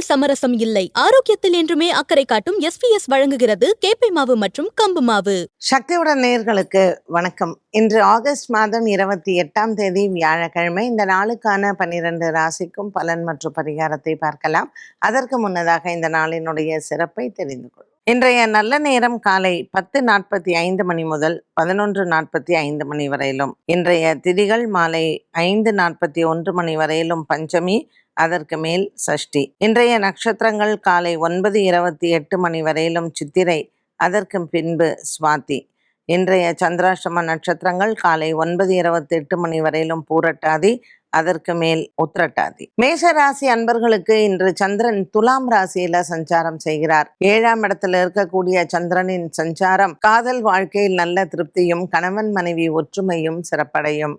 உணவில் சமரசம் இல்லை. ஆரோக்கியத்தில் என்றுமே அக்கறை காட்டும் எஸ் பி எஸ் வழங்குகிறது கேப்பை மாவு மற்றும் கம்பு மாவு. சக்தியுடன் நேர்களுக்கு வணக்கம். இன்று ஆகஸ்ட் மாதம் இருபத்தி எட்டாம் தேதி வியாழக்கிழமை இந்த நாளுக்கான பன்னிரண்டு ராசிக்கும் பலன் மற்றும் பரிகாரத்தை பார்க்கலாம். அதற்கு முன்னதாக இந்த நாளினுடைய சிறப்பை தெரிந்து கொள்வோம். இன்றைய நல்ல நேரம் காலை பத்து நாற்பத்தி ஐந்து மணி முதல் பதினொன்று நாற்பத்தி ஐந்து மணி வரையிலும். இன்றைய திதிகள் மாலை ஐந்து நாற்பத்தி ஒன்று மணி வரையிலும் பஞ்சமி அதற்கு மேல் சஷ்டி. இன்றைய நட்சத்திரங்கள் காலை ஒன்பது இருபத்தி எட்டு மணி வரையிலும் சித்திரை அதற்கு பின்பு சுவாதி. இன்றைய சந்திராஷ்டம நட்சத்திரங்கள் காலை ஒன்பது இருபத்தி எட்டு மணி வரையிலும் பூரட்டாதி அதற்கு மேல் உத்திரட்டாதி. மேஷ ராசி அன்பர்களுக்கு இன்று சந்திரன் துலாம் ராசியில சஞ்சாரம் செய்கிறார். ஏழாம் இடத்துல இருக்கக்கூடிய சந்திரனின் சஞ்சாரம் காதல் வாழ்க்கையில் நல்ல திருப்தியும் கணவன் மனைவி ஒற்றுமையும் சிறப்படையும்.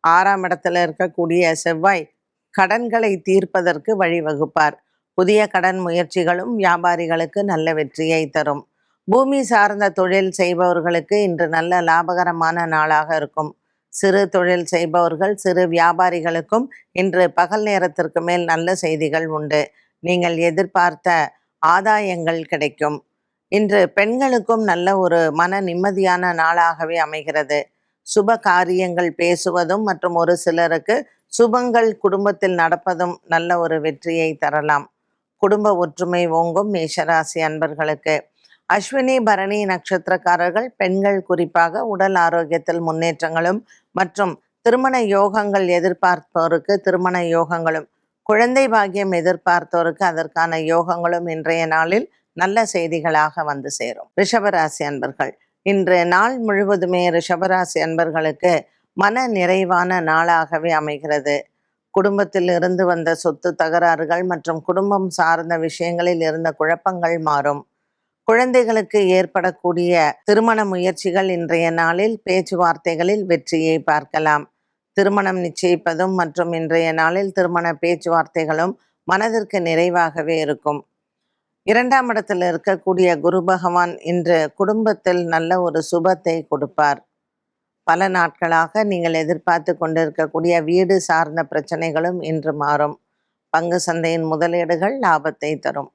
ஆறாம் இடத்துல இருக்கக்கூடிய செவ்வாய் கடன்களை தீர்ப்பதற்கு வழிவகுப்பார். புதிய கடன் முயற்சிகளும் வியாபாரிகளுக்கு நல்ல வெற்றியை தரும். பூமி சார்ந்த தொழில் செய்பவர்களுக்கு இன்று நல்ல லாபகரமான நாளாக இருக்கும். சிறு தொழில் செய்பவர்கள் சிறு வியாபாரிகளுக்கும் இன்று பகல் நேரத்திற்கு மேல் நல்ல செய்திகள் உண்டு. நீங்கள் எதிர்பார்த்த ஆதாயங்கள் கிடைக்கும். இன்று பெண்களுக்கும் நல்ல ஒரு மன நிம்மதியான நாளாகவே அமைகிறது. சுப காரியங்கள் பேசுவதும் மற்றும் ஒரு சிலருக்கு சுபங்கள் குடும்பத்தில் நடப்பதும் நல்ல ஒரு வெற்றியை தரலாம். குடும்ப ஒற்றுமை ஓங்கும் மேஷராசி அன்பர்களுக்கு. அஸ்வினி பரணி நட்சத்திரக்காரர்கள் பெண்கள் குறிப்பாக உடல் ஆரோக்கியத்தில் முன்னேற்றங்களும் மற்றும் திருமண யோகங்கள் எதிர்பார்ப்போருக்கு திருமண யோகங்களும். குழந்தை பாக்கியம் எதிர்பார்த்தோருக்கு அதற்கான யோகங்களும் இன்றைய நாளில் நல்ல செய்திகளாக வந்து சேரும். ரிஷபராசி அன்பர்கள் இன்று நாள் முழுவதுமே ரிஷபராசி அன்பர்களுக்கு மன நிறைவான நாளாகவே அமைகிறது. குடும்பத்தில் இருந்து வந்த சொத்து தகராறுகள் மற்றும் குடும்பம் சார்ந்த விஷயங்களில் இருந்த குழப்பங்கள் மாறும். குழந்தைகளுக்கு ஏற்படக்கூடிய திருமண முயற்சிகள் இன்றைய நாளில் பேச்சுவார்த்தைகளில் வெற்றியை பார்க்கலாம். திருமணம் நிச்சயிப்பதும் மற்றும் இன்றைய நாளில் திருமண பேச்சுவார்த்தைகளும் மனதிற்கு நிறைவாகவே இருக்கும். இரண்டாம் இடத்தில் இருக்கக்கூடிய குரு பகவான் இன்று குடும்பத்தில் நல்ல ஒரு சுபத்தை கொடுப்பார். பல நாட்களாக நீங்கள் எதிர்பார்த்து கொண்டிருக்கக்கூடிய வீடு சார்ந்த பிரச்சனைகளும் இன்று மாறும். பங்கு சந்தையின் முதலீடுகள் லாபத்தை தரும்.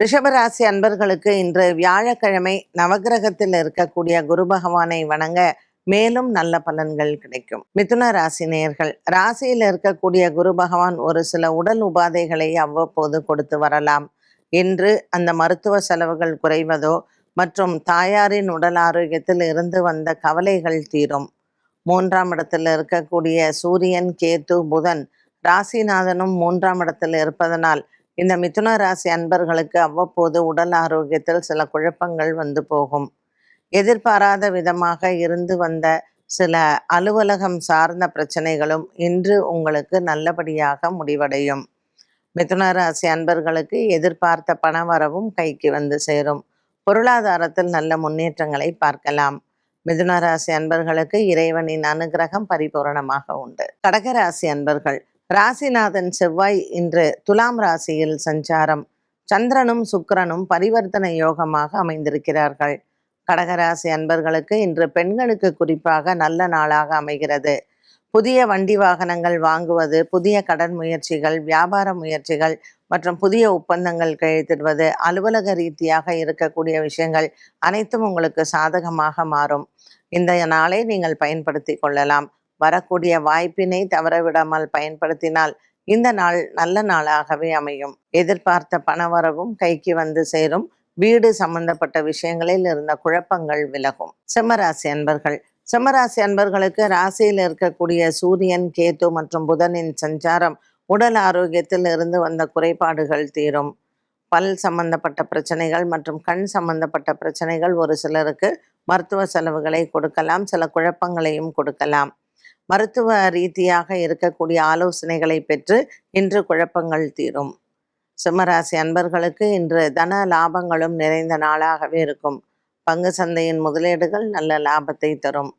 ரிஷபராசி அன்பர்களுக்கு இன்று வியாழக்கிழமை நவகிரகத்தில் இருக்கக்கூடிய குரு பகவானை வணங்க மேலும் நல்ல பலன்கள் கிடைக்கும். மிதுன ராசி நேயர்கள் ராசியில் இருக்கக்கூடிய குரு பகவான் ஒரு சில உடல் உபாதைகளை அவ்வப்போது கொடுத்து வரலாம். இன்று அந்த மருத்துவ செலவுகள் குறைவதோ மற்றும் தாயாரின் உடல் ஆரோக்கியத்தில் இருந்து வந்த கவலைகள் தீரும். மூன்றாம் இடத்தில் இருக்கக்கூடிய சூரியன் கேத்து புதன் ராசிநாதனும் மூன்றாம் இடத்தில் இருப்பதனால் இந்த மிதுன ராசி அன்பர்களுக்கு அவ்வப்போது உடல் ஆரோக்கியத்தில் சில குழப்பங்கள் வந்து போகும். எதிர்பாராத விதமாக இருந்து வந்த சில அலுவலகம் சார்ந்த பிரச்சனைகளும் இன்று உங்களுக்கு நல்லபடியாக முடிவடையும். மிதுன ராசி அன்பர்களுக்கு எதிர்பார்த்த பணவரவும் கைக்கு வந்து சேரும். பொருளாதாரத்தில் நல்ல முன்னேற்றங்களை பார்க்கலாம். மிதுனராசி அன்பர்களுக்கு இறைவனின் அனுகிரகம் பரிபூரணமாக உண்டு. கடகராசி அன்பர்கள் ராசிநாதன் செவ்வாய் இன்று துலாம் ராசியில் சஞ்சாரம். சந்திரனும் சுக்கிரனும் பரிவர்த்தனை யோகமாக அமைந்திருக்கிறார்கள். கடகராசி அன்பர்களுக்கு இன்று பெண்களுக்கு குறிப்பாக நல்ல நாளாக அமைகிறது. புதிய வண்டி வாகனங்கள் வாங்குவது புதிய கடன் முயற்சிகள் வியாபார முயற்சிகள் மற்றும் புதிய ஒப்பந்தங்கள் கழித்திடுவது அலுவலக ரீதியாக இருக்கக்கூடிய விஷயங்கள் அனைத்தும் உங்களுக்கு சாதகமாக மாறும். இந்த நாளை நீங்கள் பயன்படுத்தி கொள்ளலாம். வரக்கூடிய வாய்ப்பினை தவறவிடாமல் பயன்படுத்தினால் இந்த நாள் நல்ல நாளாகவே அமையும். எதிர்பார்த்த பணவரவும் கைக்கு வந்து சேரும். வீடு சம்பந்தப்பட்ட விஷயங்களில் இருந்த குழப்பங்கள் விலகும். சிம்மராசி அன்பர்கள். சிம்மராசி அன்பர்களுக்கு ராசியில் இருக்கக்கூடிய சூரியன் கேத்து மற்றும் புதனின் சஞ்சாரம் உடல் ஆரோக்கியத்தில் இருந்து வந்த குறைபாடுகள் தீரும். பல் சம்பந்தப்பட்ட பிரச்சனைகள் மற்றும் கண் சம்பந்தப்பட்ட பிரச்சனைகள் ஒரு சிலருக்கு மருத்துவ செலவுகளை கொடுக்கலாம் சில குழப்பங்களையும் கொடுக்கலாம். மருத்துவ ரீதியாக இருக்கக்கூடிய ஆலோசனைகளை பெற்று இன்று குழப்பங்கள் தீரும். சிம்மராசி அன்பர்களுக்கு இன்று தன லாபங்களும் நிறைந்த நாளாகவே இருக்கும். பங்கு சந்தையின் முதலீடுகள் நல்ல லாபத்தை தரும்.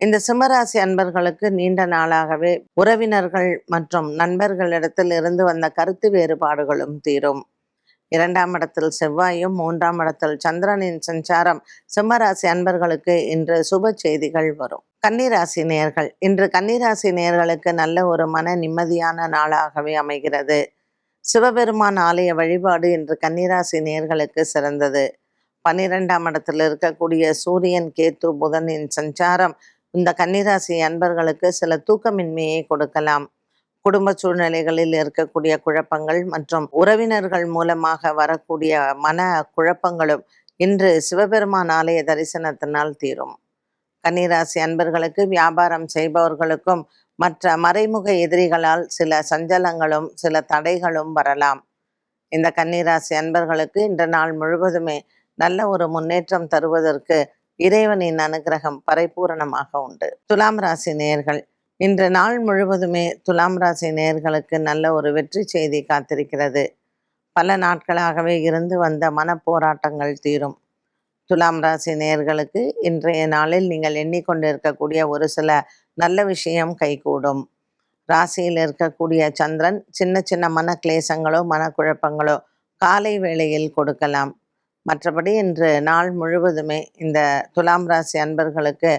இந்த சிம்மராசி அன்பர்களுக்கு நீண்ட நாளாகவே உறவினர்கள் மற்றும் நண்பர்களிடத்தில் இருந்து வந்த கருத்து வேறுபாடுகளும் தீரும். இரண்டாம் இடத்தில் செவ்வாயும் மூன்றாம் இடத்தில் சந்திரனின் சஞ்சாரம் சிம்மராசி அன்பர்களுக்கு இன்று சுப செய்திகள் வரும். கன்னிராசி நேர்கள் இன்று கன்னிராசி நேர்களுக்கு நல்ல ஒரு மன நிம்மதியான நாளாகவே அமைகிறது. சிவபெருமான் ஆலய வழிபாடு இன்று கன்னிராசி நேர்களுக்கு சிறந்தது. பன்னிரெண்டாம் இடத்தில் இருக்கக்கூடிய சூரியன் கேத்து புதனின் சஞ்சாரம் இந்த கன்னிராசி அன்பர்களுக்கு சில தூக்கமின்மையை கொடுக்கலாம். குடும்ப சூழ்நிலைகளில் இருக்கக்கூடிய குழப்பங்கள் மற்றும் உறவினர்கள் மூலமாக வரக்கூடிய மன குழப்பங்களும் இன்று சிவபெருமான் ஆலய தரிசனத்தினால் தீரும். கன்னிராசி அன்பர்களுக்கு வியாபாரம் செய்பவர்களுக்கும் மற்ற மறைமுக எதிரிகளால் சில சஞ்சலங்களும் சில தடைகளும் வரலாம். இந்த கன்னிராசி அன்பர்களுக்கு இந்த நாள் முழுவதுமே நல்ல ஒரு முன்னேற்றம் தருவதற்கு இறைவனின் அனுகிரகம் பரிபூரணமாக உண்டு. துலாம் ராசி நேயர்கள் இன்று நாள் முழுவதுமே துலாம் ராசி நேயர்களுக்கு நல்ல ஒரு வெற்றி செய்தி காத்திருக்கிறது. பல நாட்களாகவே இருந்து வந்த மனப்போராட்டங்கள் தீரும். துலாம் ராசி நேயர்களுக்கு இன்றைய நாளில் நீங்கள் எண்ணிக்கொண்டிருக்கக்கூடிய ஒரு சில நல்ல விஷயம் கைகூடும். ராசியில் இருக்கக்கூடிய சந்திரன் சின்ன சின்ன மன கிளேசங்களோ மனக்குழப்பங்களோ காலை வேளையில் கொடுக்கலாம். மற்றபடி இன்று நாள் முழுவதுமே இந்த துலாம் ராசி அன்பர்களுக்கு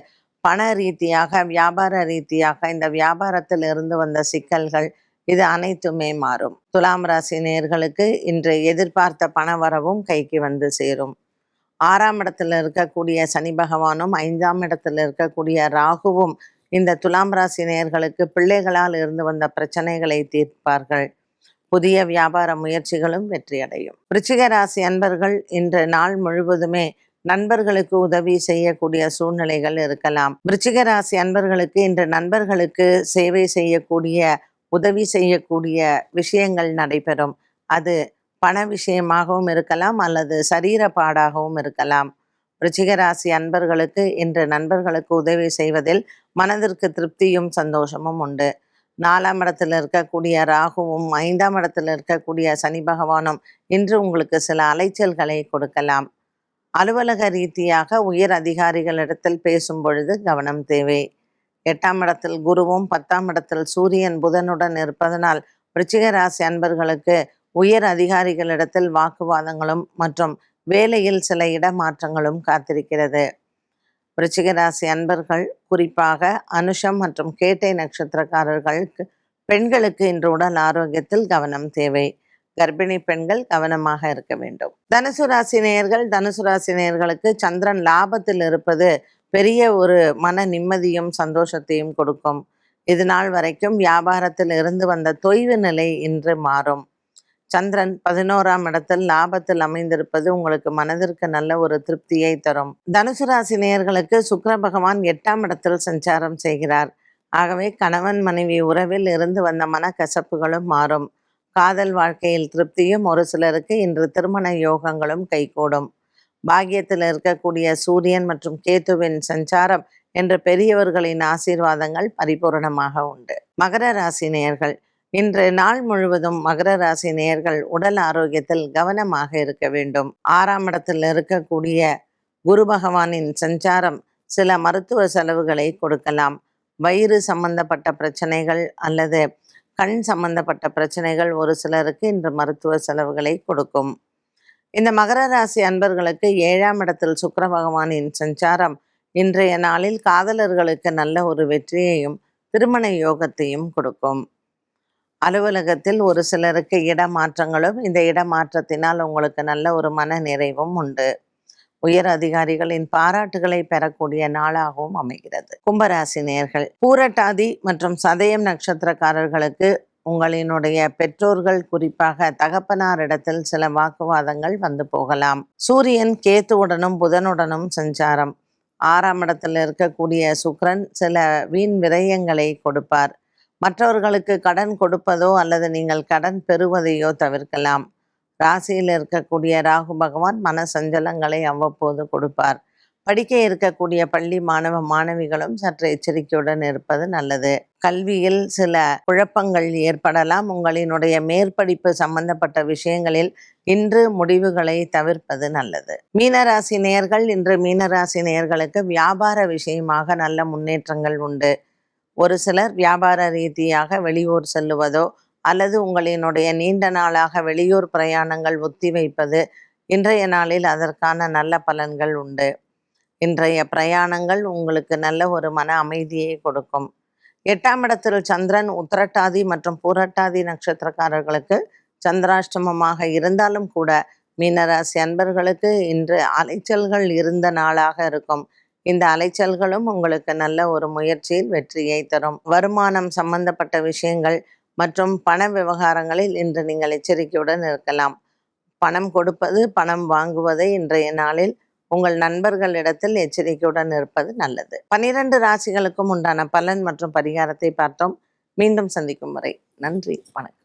பண ரீதியாக வியாபார ரீதியாக இந்த வியாபாரத்தில் இருந்து வந்த சிக்கல்கள் இது அனைத்துமே மாறும். துலாம் ராசி நேயர்களுக்கு இன்று எதிர்பார்த்த பண வரவும் கைக்கு வந்து சேரும். ஆறாம் இடத்துல இருக்கக்கூடிய சனி பகவானும் ஐந்தாம் இடத்துல இருக்கக்கூடிய ராகுவும் இந்த துலாம் ராசி நேயர்களுக்கு பிள்ளைகளால் இருந்து வந்த பிரச்சனைகளை தீர்ப்பார்கள். புதிய வியாபார முயற்சிகளும் வெற்றியடையும். விருச்சிக ராசி அன்பர்கள் இன்று நாள் முழுவதுமே நண்பர்களுக்கு உதவி செய்யக்கூடிய சூழ்நிலைகள் இருக்கலாம். விருச்சிக ராசி அன்பர்களுக்கு இன்று நண்பர்களுக்கு சேவை செய்யக்கூடிய உதவி செய்யக்கூடிய விஷயங்கள் நடைபெறும். அது பண விஷயமாகவும் இருக்கலாம் அல்லது சரீர பாடாகவும் இருக்கலாம். ரிச்சிகராசி ராசி அன்பர்களுக்கு இன்று நண்பர்களுக்கு உதவி செய்வதில் மனதிற்கு திருப்தியும் சந்தோஷமும் உண்டு. நாலாம் இடத்துல இருக்கக்கூடிய ராகுவும் ஐந்தாம் இடத்துல இருக்கக்கூடிய சனி பகவானும் இன்று உங்களுக்கு சில அலைச்சல்களை கொடுக்கலாம். அலுவலக ரீதியாக உயர் அதிகாரிகளிடத்தில் பேசும் பொழுது கவனம் தேவை. எட்டாம் இடத்தில் குருவும் பத்தாம் இடத்தில் சூரியன் புதனுடன் இருப்பதனால் விருச்சிக ராசி அன்பர்களுக்கு உயர் அதிகாரிகளிடத்தில் வாக்குவாதங்களும் மற்றும் வேலையில் சில இடமாற்றங்களும் காத்திருக்கிறது. விருச்சிக ராசி அன்பர்கள் குறிப்பாக அனுஷம் மற்றும் கேட்டை நட்சத்திரக்காரர்களுக்கு பெண்களுக்கு இன்று உடல் ஆரோக்கியத்தில் கவனம் தேவை. கர்ப்பிணி பெண்கள் கவனமாக இருக்க வேண்டும். தனுசு ராசி நேயர்கள் தனுசு ராசி நேயர்களுக்கு சந்திரன் லாபத்தில் இருப்பது பெரிய ஒரு மன நிம்மதியும் சந்தோஷத்தையும் கொடுக்கும். இது நாள் வரைக்கும் வியாபாரத்தில் இருந்து வந்த தொய்வு நிலை இன்று மாறும். சந்திரன் பதினோராம் இடத்தில் லாபத்தில் அமைந்திருப்பது உங்களுக்கு மனதிற்கு நல்ல ஒரு திருப்தியை தரும். தனுசு ராசி நேயர்களுக்கு சுக்கர பகவான் எட்டாம் இடத்தில் சஞ்சாரம் செய்கிறார். ஆகவே கணவன் மனைவி உறவில் இருந்து வந்த மனக்கசப்புகளும் மாறும். காதல் வாழ்க்கையில் திருப்தியும் ஒரு சிலருக்கு இன்று திருமண யோகங்களும் கைகூடும். பாக்கியத்தில் இருக்கக்கூடிய சூரியன் மற்றும் கேத்துவின் சஞ்சாரம் என்ற பெரியவர்களின் ஆசீர்வாதங்கள் பரிபூரணமாக உண்டு. மகர ராசி நேயர்கள் இன்று நாள் முழுவதும் மகர ராசி நேயர்கள் உடல் ஆரோக்கியத்தில் கவனமாக இருக்க வேண்டும். ஆறாம் இடத்தில் இருக்கக்கூடிய குரு பகவானின் சஞ்சாரம் சில மருத்துவ செலவுகளை கொடுக்கலாம். வயிறு சம்பந்தப்பட்ட பிரச்சனைகள் அல்லது கண் சம்பந்தப்பட்ட பிரச்சனைகள் ஒரு சிலருக்கு இன்று மருத்துவ செலவுகளை கொடுக்கும். இந்த மகர ராசி அன்பர்களுக்கு ஏழாம் இடத்தில் சுக்கர பகவானின் சஞ்சாரம் இன்றைய நாளில் காதலர்களுக்கு நல்ல ஒரு வெற்றியையும் திருமண யோகத்தையும் கொடுக்கும். அலுவலகத்தில் ஒரு சிலருக்கு இடமாற்றங்களும் இந்த இடமாற்றத்தினால் உங்களுக்கு நல்ல ஒரு மன நிறைவும் உண்டு. உயர் அதிகாரிகளின் பாராட்டுகளை பெறக்கூடிய நாளாகவும் அமைகிறது. கும்பராசி நேர்கள் பூரட்டாதி மற்றும் சதயம் நட்சத்திரக்காரர்களுக்கு உங்களினுடைய பெற்றோர்கள் குறிப்பாக தகப்பனாரிடத்தில் சில வாக்குவாதங்கள் வந்து போகலாம். சூரியன் கேத்துவுடனும் புதனுடனும் சஞ்சாரம். ஆறாம் இடத்தில் இருக்கக்கூடிய சுக்கிரன் சில வீண் விரயங்களை கொடுப்பார். மற்றவர்களுக்கு கடன் கொடுப்பதோ அல்லது நீங்கள் கடன் பெறுவதையோ தவிர்க்கலாம். ராசியில் இருக்கக்கூடிய ராகு பகவான் மன சஞ்சலங்களை அவ்வப்போது கொடுப்பார். படிக்க இருக்கக்கூடிய பள்ளி மாணவ மாணவிகளும் சற்று எச்சரிக்கையுடன் இருப்பது நல்லது. கல்வியில் சில குழப்பங்கள் ஏற்படலாம். உங்களினுடைய மேற்படிப்பு சம்பந்தப்பட்ட விஷயங்களில் இன்று முடிவுகளை தவிர்ப்பது நல்லது. மீனராசி நேயர்கள் இன்று மீனராசி நேயர்களுக்கு வியாபார விஷயமாக நல்ல முன்னேற்றங்கள் உண்டு. ஒரு சிலர் வியாபார ரீதியாக வெளியூர் செல்லுவதோ அல்லது உங்களினுடைய நீண்ட நாளாக வெளியூர் பிரயாணங்கள் ஒத்திவைப்பது இன்றைய நாளில் அதற்கான நல்ல பலன்கள் உண்டு. இன்றைய பிரயாணங்கள் உங்களுக்கு நல்ல ஒரு மன அமைதியை கொடுக்கும். எட்டாம் இடத்தில் சந்திரன் உத்திரட்டாதி மற்றும் பூரட்டாதி நட்சத்திரக்காரர்களுக்கு சந்திராஷ்டமமாக இருந்தாலும் கூட மீனராசி அன்பர்களுக்கு இன்று அலைச்சல்கள் இருந்த நாளாக இருக்கும். இந்த அலைச்சல்களும் உங்களுக்கு நல்ல ஒரு முயற்சியில் வெற்றியை தரும். வருமானம் சம்பந்தப்பட்ட விஷயங்கள் மற்றும் பண விவகாரங்களில் இன்று நீங்கள் எச்சரிக்கையுடன் இருக்கலாம். பணம் கொடுப்பது பணம் வாங்குவதை இன்றைய நாளில் உங்கள் நண்பர்களிடத்தில் எச்சரிக்கையுடன் இருப்பது நல்லது. பனிரெண்டு ராசிகளுக்கும் உண்டான பலன் மற்றும் பரிகாரத்தை பார்த்தோம். மீண்டும் சந்திக்கும் வரை நன்றி வணக்கம்.